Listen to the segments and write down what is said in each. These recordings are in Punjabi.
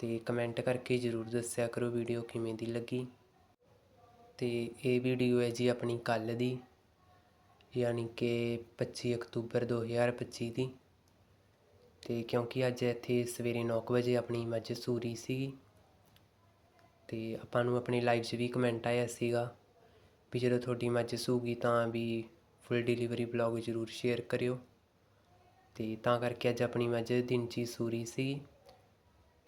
ਅਤੇ ਕਮੈਂਟ ਕਰਕੇ ਜ਼ਰੂਰ ਦੱਸਿਆ ਕਰੋ ਵੀਡੀਓ ਕਿਵੇਂ ਦੀ ਲੱਗੀ। ਅਤੇ ਇਹ ਵੀਡੀਓ ਹੈ ਜੀ ਆਪਣੀ ਕੱਲ ਦੀ, ਯਾਨੀ ਕਿ 25 ਅਕਤੂਬਰ 2025 ਦੀ। ਤੇ ਕਿਉਂਕਿ ਅੱਜ ਇੱਥੇ ਸਵੇਰੇ 9 ਵਜੇ ਆਪਣੀ ਮੱਝ ਸੂਰੀ ਸੀਗੀ। ਤੇ ਆਪਾਂ ਨੂੰ ਆਪਣੀ ਲਾਈਵ 'ਚ ਵੀ ਕਮੈਂਟ ਆਇਆ ਸੀਗਾ ਵੀ ਜਦੋਂ ਤੁਹਾਡੀ ਮੱਝ ਸੂਗੀ ਤਾਂ ਵੀ ਫੁੱਲ ਡਿਲੀਵਰੀ ਬਲੌਗ ਜ਼ਰੂਰ ਸ਼ੇਅਰ ਕਰਿਓ। ਤੇ ਤਾਂ ਕਰਕੇ ਅੱਜ ਆਪਣੀ ਮੱਝ ਦਿਨ 'ਚ ਹੀ ਸੂਰੀ ਸੀਗੀ।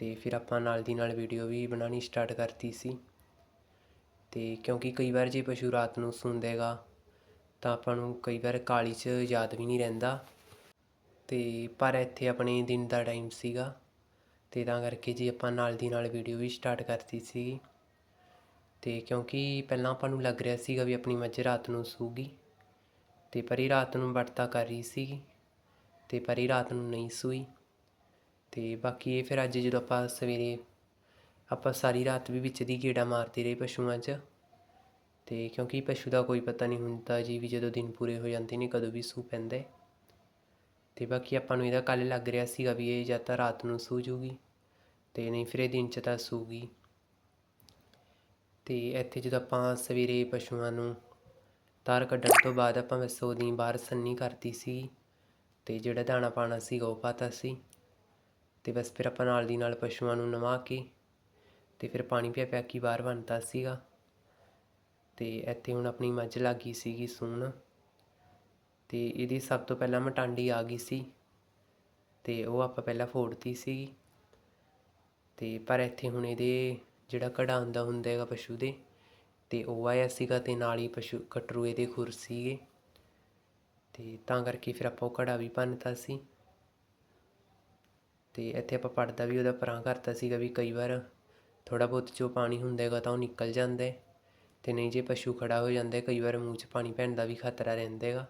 ਅਤੇ ਫਿਰ ਆਪਾਂ ਨਾਲ ਦੀ ਨਾਲ ਵੀਡੀਓ ਵੀ ਬਣਾਉਣੀ ਸਟਾਰਟ ਕਰਤੀ ਸੀ। ਅਤੇ ਕਿਉਂਕਿ ਕਈ ਵਾਰ ਜੇ ਪਸ਼ੂ ਰਾਤ ਨੂੰ ਸੌਂਦੇਗਾ ਤਾਂ ਆਪਾਂ ਨੂੰ ਕਈ ਵਾਰ ਕਾਹਲੀ 'ਚ ਯਾਦ ਵੀ ਨਹੀਂ ਰਹਿੰਦਾ। ਅਤੇ ਪਰ ਇੱਥੇ ਆਪਣੇ ਦਿਨ ਦਾ ਟਾਈਮ ਸੀਗਾ ਅਤੇ ਤਾਂ ਕਰਕੇ ਜੀ ਆਪਾਂ ਨਾਲ ਦੀ ਨਾਲ ਵੀਡੀਓ ਵੀ ਸਟਾਰਟ ਕਰਤੀ ਸੀ। ਅਤੇ ਕਿਉਂਕਿ ਪਹਿਲਾਂ ਆਪਾਂ ਨੂੰ ਲੱਗ ਰਿਹਾ ਸੀਗਾ ਵੀ ਆਪਣੀ ਮੱਝ ਰਾਤ ਨੂੰ ਸੂਗੀ ਅਤੇ ਪਰ ਰਾਤ ਨੂੰ ਵਰਤਾ ਕਰ ਰਹੀ ਸੀ ਤੇ ਪਰ ਰਾਤ ਨੂੰ ਨਹੀਂ ਸੂਈ। ਅਤੇ ਬਾਕੀ ਇਹ ਫਿਰ ਅੱਜ ਜਦੋਂ ਆਪਾਂ ਸਵੇਰੇ ਆਪਾਂ ਸਾਰੀ ਰਾਤ ਵੀ ਵਿੱਚ ਦੀ ਗੇੜਾ ਮਾਰਦੇ ਰਹੇ ਪਸ਼ੂਆਂ 'ਚ ਅਤੇ ਕਿਉਂਕਿ ਪਸ਼ੂ ਦਾ ਕੋਈ ਪਤਾ ਨਹੀਂ ਹੁੰਦਾ ਜੀ ਵੀ ਜਦੋਂ ਦਿਨ ਪੂਰੇ ਹੋ ਜਾਂਦੇ ਨੇ ਕਦੋਂ ਵੀ ਸੂ ਪੈਂਦਾ। ਅਤੇ ਬਾਕੀ ਆਪਾਂ ਨੂੰ ਇਹਦਾ ਕੱਲ੍ਹ ਲੱਗ ਰਿਹਾ ਸੀਗਾ ਵੀ ਇਹ ਜਾਂ ਤਾਂ ਰਾਤ ਨੂੰ ਸੂ ਜੂਗੀ ਅਤੇ ਨਹੀਂ ਫਿਰ ਇਹ ਦਿਨ 'ਚ ਤਾਂ ਸੂਗੀ। ਅਤੇ ਇੱਥੇ ਜਦੋਂ ਆਪਾਂ ਸਵੇਰੇ ਪਸ਼ੂਆਂ ਨੂੰ ਤਾਰ ਕੱਢਣ ਤੋਂ ਬਾਅਦ ਆਪਾਂ ਬਸ ਉਹਦੀ ਬਾਹਰ ਸੰਨੀ ਕਰਤੀ ਸੀ ਅਤੇ ਜਿਹੜਾ ਦਾਣਾ ਪਾਣਾ ਸੀਗਾ ਉਹ ਪਾਤਾ ਸੀ। ਅਤੇ ਬਸ ਫਿਰ ਆਪਾਂ ਨਾਲ ਦੀ ਨਾਲ ਪਸ਼ੂਆਂ ਨੂੰ ਨਵਾ ਕੇ ਅਤੇ ਫਿਰ ਪਾਣੀ ਪਿਆ ਪਿਆ ਕੇ ਬਾਹਰ ਬੰਨਤਾ ਸੀਗਾ। ਅਤੇ ਇੱਥੇ ਹੁਣ ਆਪਣੀ ਮੱਝ ਲੱਗ ਗਈ ਸੀਗੀ ਸੂਣ। ਅਤੇ ਇਹਦੀ ਸਭ ਤੋਂ ਪਹਿਲਾਂ ਮਟਾਂਡੀ ਆ ਗਈ ਸੀ। ਅਤੇ ਉਹ ਆਪਾਂ ਪਹਿਲਾਂ ਫੋੜਤੀ ਸੀਗੀ। ਅਤੇ ਪਰ ਇੱਥੇ ਹੁਣ ਇਹਦੇ ਜਿਹੜਾ ਘੜਾ ਹੁੰਦਾ ਹੁੰਦਾ ਹੈਗਾ ਪਸ਼ੂ ਦੇ ਅਤੇ ਉਹ ਆਇਆ ਸੀਗਾ ਅਤੇ ਨਾਲ ਹੀ ਪਸ਼ੂ ਕਟਰੂ ਇਹਦੇ ਖੁਰ ਸੀਗੇ। ਅਤੇ ਤਾਂ ਕਰਕੇ ਫਿਰ ਆਪਾਂ ਉਹ ਘੜਾ ਵੀ ਭੰਨਤਾ ਸੀ। ਅਤੇ ਇੱਥੇ ਆਪਾਂ ਪੜਦਾ ਵੀ ਉਹਦਾ ਪਰਾਂ ਕਰਤਾ ਸੀਗਾ ਵੀ ਕਈ ਵਾਰ ਥੋੜ੍ਹਾ ਬਹੁਤ ਜੋ ਪਾਣੀ ਹੁੰਦਾ ਹੈਗਾ ਤਾਂ ਉਹ ਨਿਕਲ ਜਾਂਦਾ ਅਤੇ ਨਹੀਂ ਜੇ ਪਸ਼ੂ ਖੜ੍ਹਾ ਹੋ ਜਾਂਦਾ ਕਈ ਵਾਰ ਮੂੰਹ 'ਚ ਪਾਣੀ ਪੈਣ ਦਾ ਵੀ ਖਤਰਾ ਰਹਿੰਦਾ ਹੈਗਾ।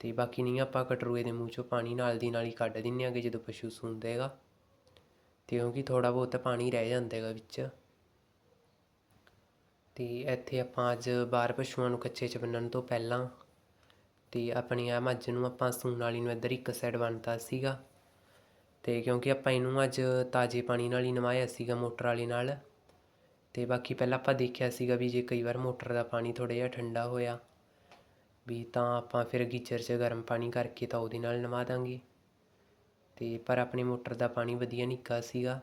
ਅਤੇ ਬਾਕੀ ਨਹੀਂ ਆਪਾਂ ਕਟਰੂਏ ਦੇ ਮੂੰਹ 'ਚੋਂ ਪਾਣੀ ਨਾਲ ਦੀ ਨਾਲ ਹੀ ਕੱਢ ਦਿੰਦੇ ਆਗੇ ਜਦੋਂ ਪਸ਼ੂ ਸੂੰਦਾ ਹੈਗਾ। ਅਤੇ ਕਿਉਂਕਿ ਥੋੜ੍ਹਾ ਬਹੁਤ ਪਾਣੀ ਰਹਿ ਜਾਂਦਾ ਹੈਗਾ ਵਿੱਚ। ਅਤੇ ਇੱਥੇ ਆਪਾਂ ਅੱਜ ਬਾਹਰ ਪਸ਼ੂਆਂ ਨੂੰ ਕੱਚੇ 'ਚ ਬੰਨਣ ਤੋਂ ਪਹਿਲਾਂ ਅਤੇ ਆਪਣੀ ਆ ਮੱਝ ਨੂੰ ਆਪਾਂ ਸੂਣ ਵਾਲੀ ਨੂੰ ਇੱਧਰ ਇੱਕ ਸਾਈਡ ਬੰਨਤਾ ਸੀਗਾ। ਅਤੇ ਕਿਉਂਕਿ ਆਪਾਂ ਇਹਨੂੰ ਅੱਜ ਤਾਜ਼ੇ ਪਾਣੀ ਨਾਲ ਹੀ ਨਵਾਇਆ ਸੀਗਾ ਮੋਟਰ ਵਾਲੇ ਨਾਲ। ਅਤੇ ਬਾਕੀ ਪਹਿਲਾਂ ਆਪਾਂ ਦੇਖਿਆ ਸੀਗਾ ਵੀ ਜੇ ਕਈ ਵਾਰ ਮੋਟਰ ਦਾ ਪਾਣੀ ਥੋੜ੍ਹਾ ਜਿਹਾ ਠੰਡਾ ਹੋਇਆ, ਵੀ ਤਾਂ ਆਪਾਂ ਫਿਰ ਗੀਜ਼ਰ 'ਚ ਗਰਮ ਪਾਣੀ ਕਰਕੇ ਤਾਂ ਉਹਦੇ ਨਾਲ ਨਵਾ ਦਾਂਗੇ। ਅਤੇ ਪਰ ਆਪਣੀ ਮੋਟਰ ਦਾ ਪਾਣੀ ਵਧੀਆ ਨਿੱਕਾ ਸੀਗਾ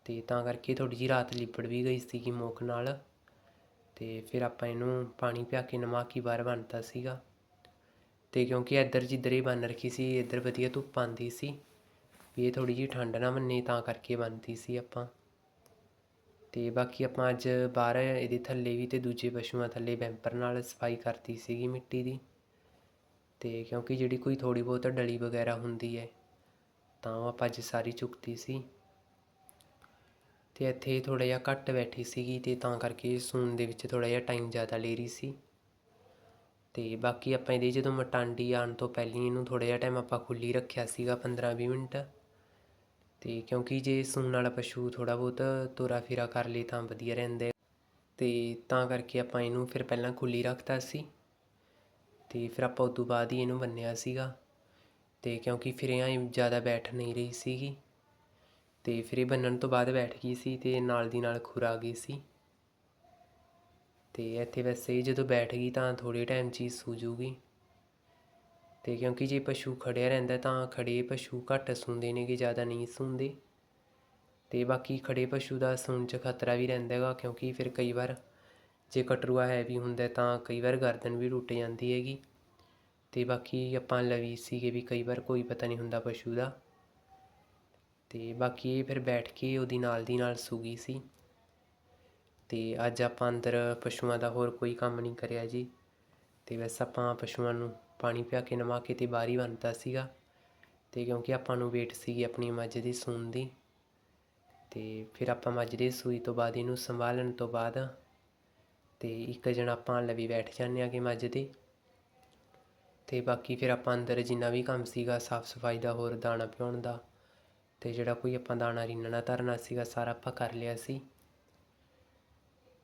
ਅਤੇ ਤਾਂ ਕਰਕੇ ਥੋੜ੍ਹੀ ਜਿਹੀ ਰਾਤ ਲਿਪੜ ਵੀ ਗਈ ਸੀਗੀ ਮੋਕ ਨਾਲ। ਅਤੇ ਫਿਰ ਆਪਾਂ ਇਹਨੂੰ ਪਾਣੀ ਪਿਆ ਕੇ ਨਵਾ ਕੇ ਬਾਹਰ ਬੰਨਤਾ ਸੀਗਾ। ਅਤੇ ਕਿਉਂਕਿ ਇੱਧਰ ਜਿੱਧਰ ਇਹ ਬੰਨ ਰੱਖੀ ਸੀ, ਇੱਧਰ ਵਧੀਆ ਧੁੱਪ ਆਉਂਦੀ ਸੀ। ਵੀ ਇਹ ਥੋੜ੍ਹੀ ਜਿਹੀ ਠੰਡ ਨਾ ਮੰਨੇ ਤਾਂ ਕਰਕੇ ਬੰਨਤੀ ਸੀ ਆਪਾਂ। ਅਤੇ ਬਾਕੀ ਆਪਾਂ ਅੱਜ ਬਾਹਰ ਇਹਦੇ ਥੱਲੇ ਵੀ ਅਤੇ ਦੂਜੇ ਪਸ਼ੂਆਂ ਥੱਲੇ ਬੈਂਪਰ ਨਾਲ ਸਫ਼ਾਈ ਕਰਤੀ ਸੀਗੀ ਮਿੱਟੀ ਦੀ। ਅਤੇ ਕਿਉਂਕਿ ਜਿਹੜੀ ਕੋਈ ਥੋੜ੍ਹੀ ਬਹੁਤ ਡਲੀ ਵਗੈਰਾ ਹੁੰਦੀ ਹੈ, ਤਾਂ ਉਹ ਆਪਾਂ ਅੱਜ ਸਾਰੀ ਚੁੱਕਤੀ ਸੀ। ਅਤੇ ਇੱਥੇ ਥੋੜ੍ਹਾ ਜਿਹਾ ਘੱਟ ਬੈਠੀ ਸੀਗੀ ਅਤੇ ਤਾਂ ਕਰਕੇ ਸੂਣ ਦੇ ਵਿੱਚ ਥੋੜ੍ਹਾ ਜਿਹਾ ਟਾਈਮ ਜ਼ਿਆਦਾ ਲੈ ਰਹੀ ਸੀ। ਅਤੇ ਬਾਕੀ ਆਪਾਂ ਇਹਦੀ ਜਦੋਂ ਮਟਾਂਡੀ ਆਉਣ ਤੋਂ ਪਹਿਲਾਂ ਇਹਨੂੰ ਥੋੜ੍ਹਾ ਜਿਹਾ ਟਾਈਮ ਆਪਾਂ ਖੁੱਲੀ ਰੱਖਿਆ ਸੀਗਾ 15-20 ਮਿੰਟ। ਅਤੇ ਕਿਉਂਕਿ ਜੇ ਸੂਣ ਵਾਲਾ ਪਸ਼ੂ ਥੋੜ੍ਹਾ ਬਹੁਤ ਤੋਰਾ ਫੇਰਾ ਕਰ ਲਏ ਤਾਂ ਵਧੀਆ ਰਹਿੰਦਾ ਅਤੇ ਤਾਂ ਕਰਕੇ ਆਪਾਂ ਇਹਨੂੰ ਫਿਰ ਪਹਿਲਾਂ ਖੁੱਲ੍ਹੀ ਰੱਖਤਾ ਸੀ। ਅਤੇ ਫਿਰ ਆਪਾਂ ਉਸ ਤੋਂ ਬਾਅਦ ਹੀ ਇਹਨੂੰ ਬੰਨਿਆ ਸੀਗਾ। ਅਤੇ ਕਿਉਂਕਿ ਫਿਰ ਇਹ ਜ਼ਿਆਦਾ ਬੈਠ ਨਹੀਂ ਰਹੀ ਸੀਗੀ। ਅਤੇ ਫਿਰ ਇਹ ਬੰਨਣ ਤੋਂ ਬਾਅਦ ਬੈਠ ਗਈ ਸੀ ਅਤੇ ਨਾਲ ਦੀ ਨਾਲ ਖੁਰ ਆ ਗਈ ਸੀ। ਅਤੇ ਇੱਥੇ ਵੈਸੇ ਜਦੋਂ ਬੈਠ ਗਈ ਤਾਂ ਥੋੜ੍ਹੇ ਟਾਈਮ 'ਚ ਹੀ ਸੂਜੂਗੀ ਅਤੇ ਕਿਉਂਕਿ ਜੇ ਪਸ਼ੂ ਖੜ੍ਹਿਆ ਰਹਿੰਦਾ ਤਾਂ ਖੜ੍ਹੇ ਪਸ਼ੂ ਘੱਟ ਸੂੰਦੇ ਨੇਗੇ, ਜ਼ਿਆਦਾ ਨਹੀਂ ਸੂੰਦੇ ਅਤੇ ਬਾਕੀ ਖੜ੍ਹੇ ਪਸ਼ੂ ਦਾ ਸੂਣ 'ਚ ਖਤਰਾ ਵੀ ਰਹਿੰਦਾ ਹੈਗਾ, ਕਿਉਂਕਿ ਫਿਰ ਕਈ ਵਾਰ ਜੇ ਕਟਰੂਆ ਹੈਵੀ ਹੁੰਦਾ ਤਾਂ ਕਈ ਵਾਰ ਗਰਦਨ ਵੀ ਟੁੱਟ ਜਾਂਦੀ ਹੈਗੀ। ਅਤੇ ਬਾਕੀ ਆਪਾਂ ਲਵੀ ਸੀਗੇ ਵੀ ਕਈ ਵਾਰ ਕੋਈ ਪਤਾ ਨਹੀਂ ਹੁੰਦਾ ਪਸ਼ੂ ਦਾ। ਅਤੇ ਬਾਕੀ ਇਹ ਫਿਰ ਬੈਠ ਕੇ ਉਹਦੀ ਨਾਲ ਦੀ ਨਾਲ ਸੂਗੀ ਸੀ। ਅਤੇ ਅੱਜ ਆਪਾਂ ਅੰਦਰ ਪਸ਼ੂਆਂ ਦਾ ਹੋਰ ਕੋਈ ਕੰਮ ਨਹੀਂ ਕਰਿਆ ਜੀ। ਅਤੇ ਵੈਸੇ ਆਪਾਂ ਪਸ਼ੂਆਂ ਨੂੰ ਪਾਣੀ ਪਿਆ ਕੇ ਨਵਾ ਕੇ ਅਤੇ ਬਾਹਰ ਹੀ ਬੰਨਤਾ ਸੀਗਾ ਅਤੇ ਕਿਉਂਕਿ ਆਪਾਂ ਨੂੰ ਵੇਟ ਸੀਗੀ ਆਪਣੀ ਮੱਝ ਦੀ ਸੂਣ ਦੀ ਅਤੇ ਫਿਰ ਆਪਾਂ ਮੱਝ ਦੀ ਸੂਈ ਤੋਂ ਬਾਅਦ ਇਹਨੂੰ ਸੰਭਾਲਣ ਤੋਂ ਬਾਅਦ ਅਤੇ ਇੱਕ ਜਣਾ ਆਪਾਂ ਲਵੀ ਬੈਠ ਜਾਂਦੇ ਆਗੇ ਮੱਝ ਦੇ ਅਤੇ ਬਾਕੀ ਫਿਰ ਆਪਾਂ ਅੰਦਰ ਜਿੰਨਾ ਵੀ ਕੰਮ ਸੀਗਾ ਸਾਫ਼ ਸਫ਼ਾਈ ਦਾ, ਹੋਰ ਦਾਣਾ ਪਿਉਣ ਦਾ ਅਤੇ ਜਿਹੜਾ ਕੋਈ ਆਪਾਂ ਦਾਣਾ ਰਿੰਨਣਾ, ਧਰਨਾ ਸੀਗਾ, ਸਾਰਾ ਆਪਾਂ ਕਰ ਲਿਆ ਸੀ।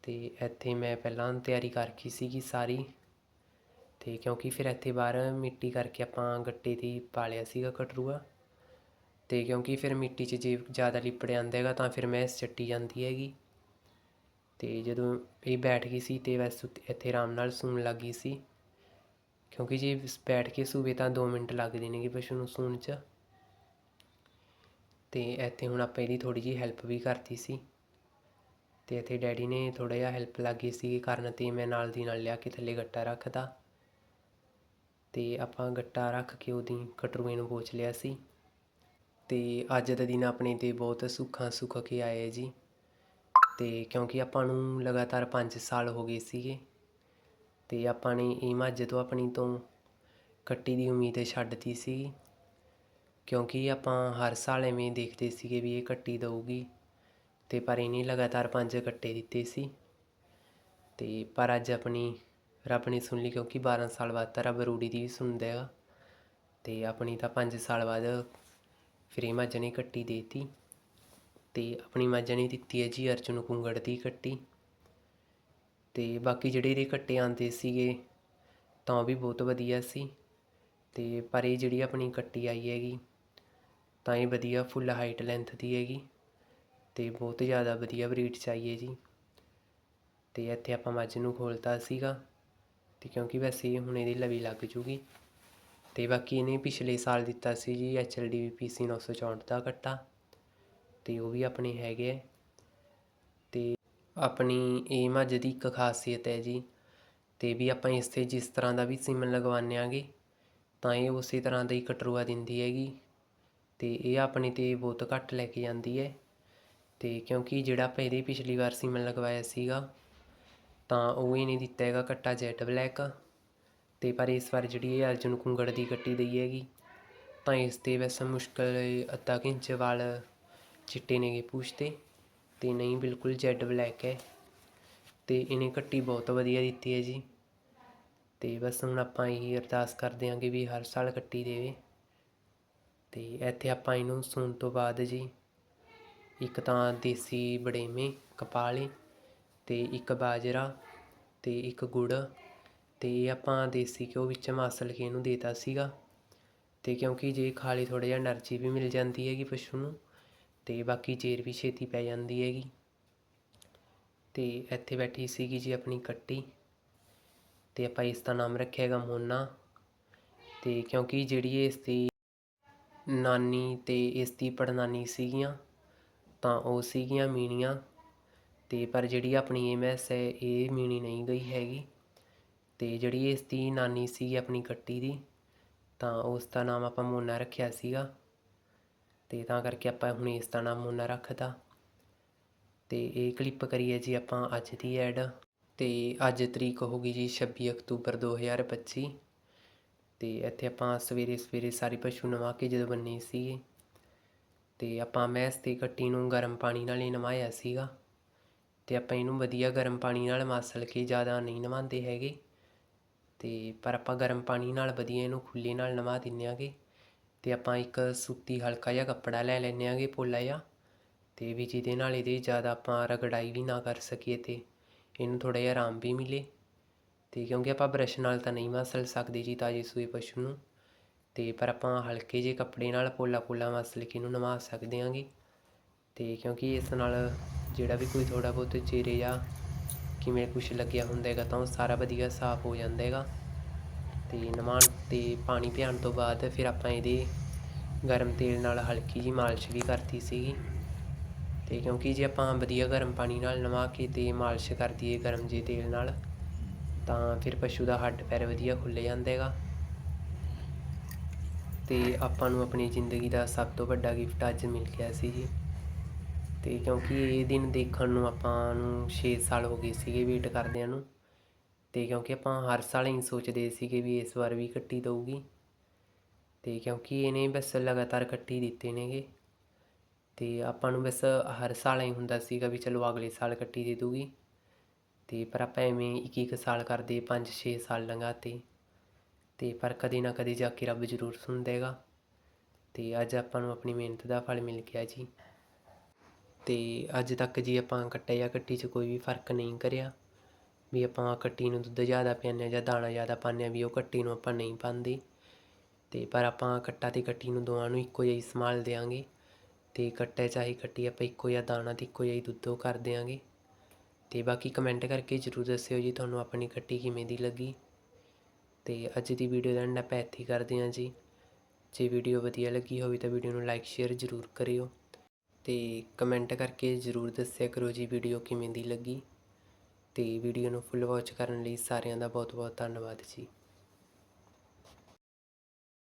ਅਤੇ ਇੱਥੇ ਮੈਂ ਪਹਿਲਾਂ ਤਿਆਰੀ ਕਰ ਰੱਖੀ ਸੀਗੀ ਸਾਰੀ। ਅਤੇ ਕਿਉਂਕਿ ਫਿਰ ਇੱਥੇ ਬਾਹਰ ਮਿੱਟੀ ਕਰਕੇ ਆਪਾਂ ਗੱਟੇ 'ਤੇ ਪਾ ਲਿਆ ਸੀਗਾ ਕਟਰੂਆ। ਅਤੇ ਕਿਉਂਕਿ ਫਿਰ ਮਿੱਟੀ 'ਚ ਜੇ ਜ਼ਿਆਦਾ ਲਿਪੜ ਜਾਂਦਾ ਹੈਗਾ ਤਾਂ ਫਿਰ ਮੈਂ ਚੱਟੀ ਜਾਂਦੀ ਹੈਗੀ। ਅਤੇ ਜਦੋਂ ਇਹ ਬੈਠ ਗਈ ਸੀ ਤੇ ਵੈਸੇ ਇੱਥੇ ਆਰਾਮ ਨਾਲ ਸੂਣ ਲੱਗ ਗਈ ਸੀ। ਕਿਉਂਕਿ ਜੇ ਬੈਠ ਕੇ ਸੂਵੇ ਤਾਂ 2 ਮਿੰਟ ਲੱਗਦੇ ਨੇਗੇ ਪਸ਼ੂ ਨੂੰ ਸੂਣ 'ਚ। ਅਤੇ ਇੱਥੇ ਹੁਣ ਆਪਾਂ ਇਹਦੀ ਥੋੜ੍ਹੀ ਜਿਹੀ ਹੈਲਪ ਵੀ ਕਰਤੀ ਸੀ। ਅਤੇ ਇੱਥੇ ਡੈਡੀ ਨੇ ਥੋੜ੍ਹਾ ਜਿਹਾ ਹੈਲਪ ਲੱਗੀ ਸੀ ਕਰਨ ਤੇ ਮੈਂ ਨਾਲ ਦੀ ਨਾਲ ਲਿਆ ਕੇ ਥੱਲੇ ਗੱਟਾ ਰੱਖਦਾ ਅਤੇ ਆਪਾਂ ਗੱਟਾ ਰੱਖ ਕੇ ਉਹਦੀ ਕਟਰੂਏ ਨੂੰ ਪੋਚ ਲਿਆ ਸੀ। ਅਤੇ ਅੱਜ ਦਾ ਦਿਨ ਆਪਣੇ ਤੇ ਬਹੁਤ ਸੁੱਖਾਂ ਸੁੱਖ ਕੇ ਆਏ ਜੀ। ਅਤੇ ਕਿਉਂਕਿ ਆਪਾਂ ਨੂੰ ਲਗਾਤਾਰ ਪੰਜ ਸਾਲ ਹੋ ਗਏ ਸੀਗੇ। ਅਤੇ ਆਪਾਂ ਨੇ ਇਹ ਮੱਝ ਤੋਂ ਆਪਣੀ ਤੋਂ ਕੱਟੀ ਦੀ ਉਮੀਦ ਛੱਡਤੀ ਸੀ। ਕਿਉਂਕਿ ਆਪਾਂ ਹਰ ਸਾਲ ਐਵੇਂ ਦੇਖਦੇ ਸੀਗੇ ਵੀ ਇਹ ਕੱਟੀ ਦਊਗੀ। ਅਤੇ ਪਰ ਇਹਨੇ ਲਗਾਤਾਰ ਪੰਜ ਕੱਟੇ ਦਿੱਤੇ ਸੀ। ਅਤੇ ਪਰ ਅੱਜ ਆਪਣੀ ਰੱਬ ਨੇ ਸੁਣ ਲਈ ਕਿਉਂਕਿ 12 ਸਾਲ ਬਾਅਦ ਤਾਂ ਰੱਬ ਰੂੜੀ ਦੀ ਵੀ ਸੁਣਦਾ ਹੈਗਾ ਤੇ ਆਪਣੀ ਤਾਂ 5 ਸਾਲ ਬਾਅਦ ਫਿਰ ਇਹ ਮੱਝ ਨੇ ਕੱਟੀ ਦੇਤੀ। ਤੇ ਆਪਣੀ ਮੱਝ ਨੇ ਦਿੱਤੀ ਹੈ ਜੀ ਅਰਜੁਨ ਕੁੰਗੜ ਦੀ ਕੱਟੀ। ਤੇ ਬਾਕੀ ਜਿਹੜੇ ਇਹਦੇ ਕੱਟੇ ਆਂਦੇ ਸੀਗੇ ਤਾਂ ਉਹ ਵੀ ਬਹੁਤ ਵਧੀਆ ਸੀ। ਤੇ ਪਰ ਇਹ ਜਿਹੜੀ ਆਪਣੀ ਕੱਟੀ ਆਈ ਹੈਗੀ ਤਾਂ ਇਹ ਵਧੀਆ ਫੁੱਲ ਹਾਈਟ ਲੈਂਥ ਦੀ ਹੈਗੀ। ਤੇ ਬਹੁਤ ਜ਼ਿਆਦਾ ਵਧੀਆ ਬਰੀਡ ਚਾਹੀਏ ਜੀ। ਤੇ ਇੱਥੇ ਆਪਾਂ ਮੱਝ ਨੂੰ ਖੋਲਤਾ ਸੀਗਾ। ਅਤੇ ਕਿਉਂਕਿ ਵੈਸੇ ਹੁਣ ਇਹਦੀ ਲਵੀ ਲੱਗ ਜੂਗੀ। ਅਤੇ ਬਾਕੀ ਇਹਨੇ ਪਿਛਲੇ ਸਾਲ ਦਿੱਤਾ ਸੀ G H L D P C ਨੌ ਸੌ ਚੌਂਹਠ ਦਾ ਕੱਟਾ ਅਤੇ ਉਹ ਵੀ ਆਪਣੇ ਹੈਗੇ ਹੈ ਅਤੇ ਆਪਣੀ ਇਹ ਮੱਝ ਦੀ ਇੱਕ ਖਾਸੀਅਤ ਹੈ ਜੀ। ਅਤੇ ਵੀ ਆਪਾਂ ਇਸ ਤੇ ਜਿਸ ਤਰ੍ਹਾਂ ਦਾ ਵੀ ਸੀਮਨ ਲਗਵਾਉਂਦੇ ਆਂਗੇ, ਤਾਂ ਇਹ ਉਸੇ ਤਰ੍ਹਾਂ ਦਾ ਹੀ ਕਟਰੂਆ ਦਿੰਦੀ ਹੈਗੀ। ਅਤੇ ਇਹ ਆਪਣੇ ਤੇ ਬਹੁਤ ਘੱਟ ਲੈ ਕੇ ਜਾਂਦੀ ਹੈ। ਅਤੇ ਕਿਉਂਕਿ ਜਿਹੜਾ ਆਪਾਂ ਇਹਦੇ ਪਿਛਲੀ ਵਾਰ ਸੀਮਨ ਲਗਵਾਇਆ ਸੀਗਾ ਤਾਂ ਉਹ ਇਹਨੇ ਦਿੱਤਾ ਹੈਗਾ ਕੱਟਾ ਜੈਟ ਬਲੈਕ। ਅਤੇ ਪਰ ਇਸ ਵਾਰ ਜਿਹੜੀ ਇਹ ਅਰਜੁਨ ਕੁੰਗੜ ਦੀ ਕੱਟੀ ਦਈ ਹੈਗੀ, ਤਾਂ ਇਸ ਤੇ ਵੈਸੇ ਮੁਸ਼ਕਲ ਅੱਧਾ ਕੁ ਇੰਚ ਵਾਲ ਚਿੱਟੇ ਨੇਗੇ ਪੂਛ ਤੇ ਤੇ ਨਹੀਂ, ਬਿਲਕੁਲ ਜੈਡ ਬਲੈਕ ਹੈ। ਅਤੇ ਇਹਨੇ ਕੱਟੀ ਬਹੁਤ ਵਧੀਆ ਦਿੱਤੀ ਹੈ ਜੀ। ਅਤੇ ਬਸ ਹੁਣ ਆਪਾਂ ਇਹੀ ਅਰਦਾਸ ਕਰਦੇ ਆਂਗੇ ਵੀ ਹਰ ਸਾਲ ਕੱਟੀ ਦੇਵੇ। ਅਤੇ ਇੱਥੇ ਆਪਾਂ ਇਹਨੂੰ ਸੂਣ ਤੋਂ ਬਾਅਦ ਜੀ, ਇੱਕ ਤਾਂ ਦੇਸੀ ਬੜੇਵੇਂ ਕਪਾਲੇ ਅਤੇ ਇੱਕ ਬਾਜਰਾ ਅਤੇ ਇੱਕ ਗੁੜ ਅਤੇ ਇਹ ਆਪਾਂ ਦੇਸੀ ਘਿਓ ਵਿੱਚ ਮਾਸਲ ਕੇ ਇਹਨੂੰ ਦੇ ਤਾ ਸੀਗਾ। ਅਤੇ ਕਿਉਂਕਿ ਜੇ ਖਾ ਲਏ ਥੋੜ੍ਹਾ ਜਿਹਾ ਐਨਰਜੀ ਵੀ ਮਿਲ ਜਾਂਦੀ ਹੈਗੀ ਪਸ਼ੂ ਨੂੰ ਅਤੇ ਬਾਕੀ ਚੇਰ ਵੀ ਛੇਤੀ ਪੈ ਜਾਂਦੀ ਹੈਗੀ। ਅਤੇ ਇੱਥੇ ਬੈਠੀ ਸੀਗੀ ਜੀ ਆਪਣੀ ਕੱਟੀ ਅਤੇ ਆਪਾਂ ਇਸ ਦਾ ਨਾਮ ਰੱਖਿਆ ਹੈਗਾ ਮੋਨਾ। ਅਤੇ ਕਿਉਂਕਿ ਜਿਹੜੀ ਇਸ ਦੀ ਨਾਨੀ ਅਤੇ ਇਸ ਦੀ ਪੜਨਾਨੀ ਸੀਗੀਆਂ, ਤਾਂ ਉਹ ਸੀਗੀਆਂ ਮੀਣੀਆਂ। ਅਤੇ ਪਰ ਜਿਹੜੀ ਆਪਣੀ ਇਹ ਮੈਸ ਹੈ ਇਹ ਮੀਣੀ ਨਹੀਂ ਗਈ ਹੈਗੀ। ਅਤੇ ਜਿਹੜੀ ਇਸ ਦੀ ਨਾਨੀ ਸੀ ਆਪਣੀ ਕੱਟੀ ਦੀ, ਤਾਂ ਉਸ ਦਾ ਨਾਮ ਆਪਾਂ ਮੋਨਾ ਰੱਖਿਆ ਸੀਗਾ। ਅਤੇ ਤਾਂ ਕਰਕੇ ਆਪਾਂ ਹੁਣ ਇਸ ਦਾ ਨਾਮ ਮੋਨਾ ਰੱਖਦਾ। ਅਤੇ ਇਹ ਕਲਿੱਪ ਕਰੀਏ ਜੀ ਆਪਾਂ ਅੱਜ ਦੀ ਐਡ ਅਤੇ ਅੱਜ ਤਰੀਕ ਹੋ ਗਈ ਜੀ 26 ਅਕਤੂਬਰ 2025 ਅਤੇ ਇੱਥੇ ਆਪਾਂ ਸਵੇਰੇ ਸਵੇਰੇ ਸਾਰੇ ਪਸ਼ੂ ਨਵਾ ਕੇ ਜਦੋਂ ਬੰਨੇ ਸੀ ਤੇ ਆਪਾਂ ਮੈਸ ਤੇ ਕੱਟੀ ਨੂੰ ਗਰਮ ਪਾਣੀ ਨਾਲ ਹੀ ਨਵਾਇਆ ਸੀਗਾ। ਅਤੇ ਆਪਾਂ ਇਹਨੂੰ ਵਧੀਆ ਗਰਮ ਪਾਣੀ ਨਾਲ ਮਸਲ ਕੇ ਜ਼ਿਆਦਾ ਨਹੀਂ ਨਵਾਉਂਦੇ ਹੈਗੇ। ਅਤੇ ਪਰ ਆਪਾਂ ਗਰਮ ਪਾਣੀ ਨਾਲ ਵਧੀਆ ਇਹਨੂੰ ਖੁੱਲੇ ਨਾਲ ਨਵਾ ਦਿੰਦੇ ਆਗੇ। ਅਤੇ ਆਪਾਂ ਇੱਕ ਸੂਤੀ ਹਲਕਾ ਜਿਹਾ ਕੱਪੜਾ ਲੈ ਲੈਂਦੇ ਆਗੇ ਪੋਲਾ ਜਿਹਾ। ਅਤੇ ਵੀ ਜਿਹਦੇ ਨਾਲ ਇਹਦੇ ਜ਼ਿਆਦਾ ਆਪਾਂ ਰਗੜਾਈ ਵੀ ਨਾ ਕਰ ਸਕੀਏ ਅਤੇ ਇਹਨੂੰ ਥੋੜ੍ਹਾ ਜਿਹਾ ਆਰਾਮ ਵੀ ਮਿਲੇ। ਅਤੇ ਕਿਉਂਕਿ ਆਪਾਂ ਬਰੱਸ਼ ਨਾਲ ਤਾਂ ਨਹੀਂ ਮਸਲ ਸਕਦੇ ਜੀ ਤਾਜ਼ੇ ਸੂਏ ਪਸ਼ੂ ਨੂੰ। ਅਤੇ ਪਰ ਆਪਾਂ ਹਲਕੇ ਜਿਹੇ ਕੱਪੜੇ ਨਾਲ ਪੋਲਾ ਪੋਲਾ ਮਸਲ ਕੇ ਇਹਨੂੰ ਨਵਾ ਸਕਦੇ ਆਂਗੇ। ਅਤੇ ਕਿਉਂਕਿ ਇਸ ਨਾਲ ਜਿਹੜਾ ਵੀ ਕੋਈ ਥੋੜ੍ਹਾ ਬਹੁਤ ਚਿਹਰੇ ਜਾਂ ਕਿਵੇਂ ਕੁਛ ਲੱਗਿਆ ਹੁੰਦਾ ਹੈਗਾ ਤਾਂ ਉਹ ਸਾਰਾ ਵਧੀਆ ਸਾਫ਼ ਹੋ ਜਾਂਦਾ ਹੈਗਾ। ਅਤੇ ਨਵਾਉਣ ਤੇ ਪਾਣੀ ਪਿਆਉਣ ਤੋਂ ਬਾਅਦ ਫਿਰ ਆਪਾਂ ਇਹਦੇ ਗਰਮ ਤੇਲ ਨਾਲ ਹਲਕੀ ਜਿਹੀ ਮਾਲਿਸ਼ ਵੀ ਕਰਤੀ ਸੀਗੀ। ਅਤੇ ਕਿਉਂਕਿ ਜੇ ਆਪਾਂ ਵਧੀਆ ਗਰਮ ਪਾਣੀ ਨਾਲ ਨਵਾ ਕੇ ਅਤੇ ਮਾਲਿਸ਼ ਕਰ ਦਈਏ ਗਰਮ ਜਿਹੇ ਤੇਲ ਨਾਲ, ਤਾਂ ਫਿਰ ਪਸ਼ੂ ਦਾ ਹੱਡ ਪੈਰ ਵਧੀਆ ਖੁੱਲ੍ਹ ਜਾਂਦਾ ਹੈਗਾ। ਅਤੇ ਆਪਾਂ ਨੂੰ ਆਪਣੀ ਜ਼ਿੰਦਗੀ ਦਾ ਸਭ ਤੋਂ ਵੱਡਾ ਗਿਫਟ ਅੱਜ ਮਿਲ ਗਿਆ ਸੀ ਜੀ। ਅਤੇ ਕਿਉਂਕਿ ਇਹ ਦਿਨ ਦੇਖਣ ਨੂੰ ਆਪਾਂ ਨੂੰ ਛੇ ਸਾਲ ਹੋ ਗਏ ਸੀਗੇ ਵੇਟ ਕਰਦਿਆਂ ਨੂੰ। ਅਤੇ ਕਿਉਂਕਿ ਆਪਾਂ ਹਰ ਸਾਲ ਹੀ ਸੋਚਦੇ ਸੀਗੇ ਵੀ ਇਸ ਵਾਰ ਵੀ ਕੱਟੀ ਦਊਗੀ। ਅਤੇ ਕਿਉਂਕਿ ਇਹਨੇ ਬਸ ਲਗਾਤਾਰ ਕੱਟੀ ਦਿੱਤੇ ਨੇਗੇ। ਅਤੇ ਆਪਾਂ ਨੂੰ ਬਸ ਹਰ ਸਾਲ ਹੀ ਹੁੰਦਾ ਸੀਗਾ ਵੀ ਚਲੋ ਅਗਲੇ ਸਾਲ ਕੱਟੀ ਦੇ ਦੂਗੀ ਅਤੇ ਪਰ ਆਪਾਂ ਐਵੇਂ ਇੱਕ ਇੱਕ ਸਾਲ ਕਰਦੇ 5-6 ਸਾਲ ਲੰਘਾਤੇ। ਅਤੇ ਪਰ ਕਦੇ ਨਾ ਕਦੇ ਜਾ ਕੇ ਰੱਬ ਜ਼ਰੂਰ ਸੁਣਦਾ ਹੈਗਾ। ਅਤੇ ਅੱਜ ਆਪਾਂ ਨੂੰ ਆਪਣੀ ਮਿਹਨਤ ਦਾ ਫਲ ਮਿਲ ਗਿਆ ਜੀ। ਅਤੇ ਅੱਜ ਤੱਕ ਜੀ ਆਪਾਂ ਕੱਟੇ ਜਾਂ ਕੱਟੀ 'ਚ ਕੋਈ ਵੀ ਫ਼ਰਕ ਨਹੀਂ ਕਰਿਆ, ਵੀ ਆਪਾਂ ਕੱਟੀ ਨੂੰ ਦੁੱਧ ਜ਼ਿਆਦਾ ਪਿਆਉਂਦੇ ਹਾਂ ਜਾਂ ਦਾਣਾ ਜ਼ਿਆਦਾ ਪਾਉਂਦੇ ਹਾਂ, ਵੀ ਉਹ ਕੱਟੀ ਨੂੰ ਆਪਾਂ ਨਹੀਂ ਪਾਉਂਦੇ। ਅਤੇ ਪਰ ਆਪਾਂ ਕੱਟਾ ਅਤੇ ਕੱਟੀ ਨੂੰ ਦੋਵਾਂ ਨੂੰ ਇੱਕੋ ਜਿਹਾ ਹੀ ਸੰਭਾਲ ਦਿਆਂਗੇ ਅਤੇ ਕੱਟੇ ਚਾਹੇ ਕੱਟੀ ਆਪਾਂ ਇੱਕੋ ਜਿਹਾ ਦਾਣਾ ਅਤੇ ਇੱਕੋ ਜਿਹਾ ਹੀ ਦੁੱਧ ਉਹ ਕਰ ਦਿਆਂਗੇ। ਅਤੇ ਬਾਕੀ ਕਮੈਂਟ ਕਰਕੇ ਜ਼ਰੂਰ ਦੱਸਿਓ ਜੀ ਤੁਹਾਨੂੰ ਆਪਣੀ ਕੱਟੀ ਕਿਵੇਂ ਦੀ ਲੱਗੀ। ਅਤੇ ਅੱਜ ਦੀ ਵੀਡੀਓ ਦਾ ਐਂਡ ਆਪਾਂ ਇੱਥੇ ਕਰਦੇ ਹਾਂ ਜੀ। ਜੇ ਵੀਡੀਓ ਵਧੀਆ ਲੱਗੀ ਹੋਵੇ ਤਾਂ ਵੀਡੀਓ ਨੂੰ ਲਾਈਕ ਸ਼ੇਅਰ ਜ਼ਰੂਰ ਕਰਿਓ। ਅਤੇ ਕਮੈਂਟ ਕਰਕੇ ਜ਼ਰੂਰ ਦੱਸਿਆ ਕਰੋ ਜੀ ਵੀਡੀਓ ਕਿਵੇਂ ਦੀ ਲੱਗੀ। ਅਤੇ ਵੀਡੀਓ ਨੂੰ ਫੁੱਲ ਵਾਚ ਕਰਨ ਲਈ ਸਾਰਿਆਂ ਦਾ ਬਹੁਤ ਬਹੁਤ ਧੰਨਵਾਦ ਜੀ।